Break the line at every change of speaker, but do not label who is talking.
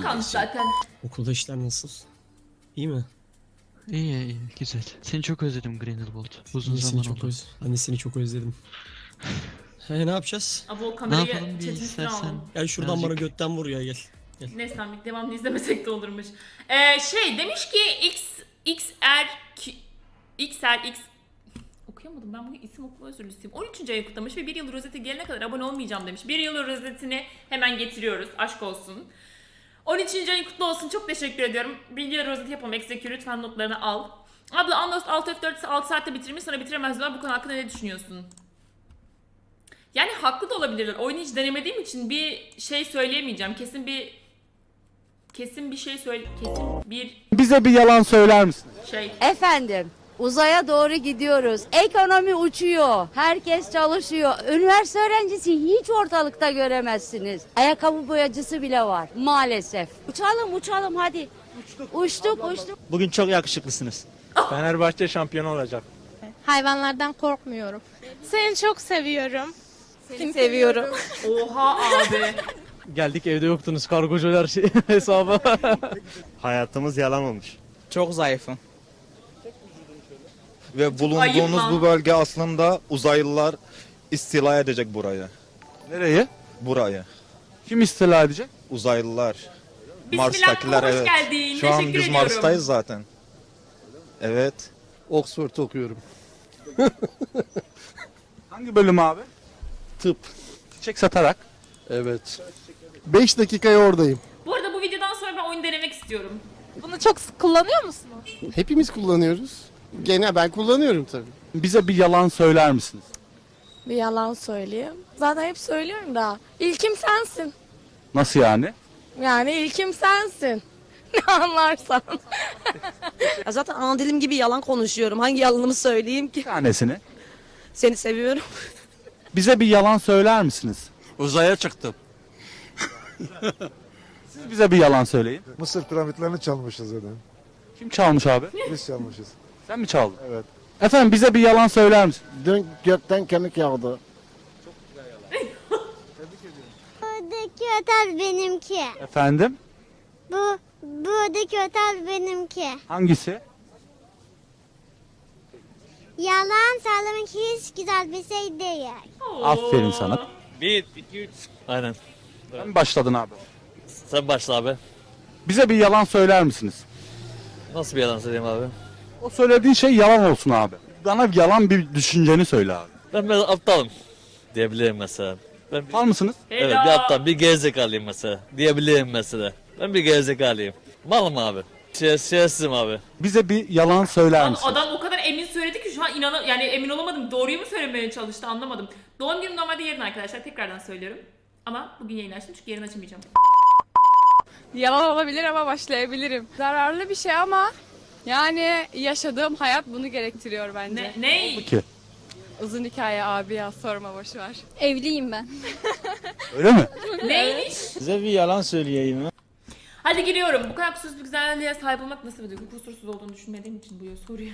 kalmış zaten.
Okulda işler nasıl? İyi mi?
İyi iyi güzel. Seni çok özledim Grindelwald. Uzun
de
zaman
seni çok
oldu.
öz seni çok özledim. He ne yapacağız?
Abi o
Ne
kamerayı
yapalım bir
chat'in üstüne
istersen.
aldım.
Gel şuradan bana
Birazcık-
götten vur ya gel.
Neyse tamam devamlı izlemesek de olurmuş. Ee, şey demiş ki X XR Q- XR X okuyamadım ben bugün isim okuma özürlüsüyüm. 13. ayı kutlamış ve bir yıl rozete gelene kadar abone olmayacağım demiş. Bir yıl rozetini hemen getiriyoruz. Aşk olsun. 13. ayın kutlu olsun. Çok teşekkür ediyorum. Bir yıl rozeti yapalım. Execute lütfen notlarını al. Abla Anlos 6 F4 6 saatte bitirmiş sonra bitiremez diyorlar. Bu konu hakkında ne düşünüyorsun? Yani haklı da olabilirler. Oyunu hiç denemediğim için bir şey söyleyemeyeceğim. Kesin bir kesin bir şey söyle kesin bir
Bize bir yalan söyler misin?
şey.
Efendim uzaya doğru gidiyoruz. Ekonomi uçuyor. Herkes çalışıyor. Üniversite öğrencisi hiç ortalıkta göremezsiniz. Ayakkabı boyacısı bile var maalesef. Uçalım uçalım hadi. Uçtuk uçtuk.
Bugün çok yakışıklısınız.
Fenerbahçe şampiyon olacak.
Hayvanlardan korkmuyorum. Seni çok seviyorum.
Seni seviyorum.
Oha abi.
Geldik evde yoktunuz kargocular şey, hesabı.
Hayatımız yalan olmuş.
Çok zayıfım.
Ve
lan.
bu bölge aslında uzaylılar istila edecek burayı.
Nereye?
Burayı.
Kim istila edecek?
Uzaylılar. Mars'takiler
hoş
evet.
geldin.
Şu an
Teşekkür
biz
ediyorum.
Mars'tayız zaten. Evet.
Oxford okuyorum.
Hangi bölüm abi?
Tıp.
Çiçek satarak.
Evet. 5 dakikaya oradayım.
Bu arada bu videodan sonra ben oyun denemek istiyorum.
Bunu çok sık kullanıyor musunuz?
Hepimiz kullanıyoruz. Gene ben kullanıyorum tabii.
Bize bir yalan söyler misiniz?
Bir yalan söyleyeyim. Zaten hep söylüyorum da. İlkim sensin.
Nasıl yani?
Yani ilkim sensin. Ne anlarsan.
Ya zaten ana dilim gibi yalan konuşuyorum. Hangi yalanımı söyleyeyim ki?
Bir tanesini.
Seni seviyorum.
Bize bir yalan söyler misiniz?
Uzaya çıktım.
Siz bize bir yalan söyleyin.
Mısır piramitlerini çalmışız zaten.
Kim çalmış abi?
Biz çalmışız.
Sen mi çaldın?
Evet.
Efendim bize bir yalan söyler misin?
Dün gökten kemik yağdı.
Buradaki otel benimki.
Efendim?
Bu buradaki otel benimki.
Hangisi?
Yalan söylemek hiç güzel bir şey değil.
Aferin sana.
Bir, iki, üç. Aynen.
Sen mi başladın abi?
Sen başla abi.
Bize bir yalan söyler misiniz?
Nasıl bir yalan söyleyeyim abi?
O söylediğin şey yalan olsun abi. Bana yalan bir düşünceni söyle abi.
Ben biraz aptalım. Diyebilirim mesela. Ben bir,
Var mısınız?
evet bir aptal, bir gerizekalıyım mesela. Diyebilirim mesela. Ben bir gerizekalıyım. Malım abi. Şey, şerefsizim abi.
Bize bir yalan söyler misin?
adam o kadar emin söyledi ki şu an inan yani emin olamadım. Doğruyu mu söylemeye çalıştı anlamadım. Doğum günüm normalde yarın arkadaşlar tekrardan söylüyorum. Ama bugün yayın açtım çünkü yarın açamayacağım.
Yalan olabilir ama başlayabilirim. Zararlı bir şey ama yani yaşadığım hayat bunu gerektiriyor bence.
Ne? ne?
Ki.
Uzun hikaye abi ya sorma boş ver.
Evliyim ben.
Öyle mi?
Neymiş?
Size bir yalan söyleyeyim.
Hadi giriyorum. Bu kadar kusursuz bir güzelliğe sahip olmak nasıl bir duygu? Kusursuz olduğunu düşünmediğim için bu soruyu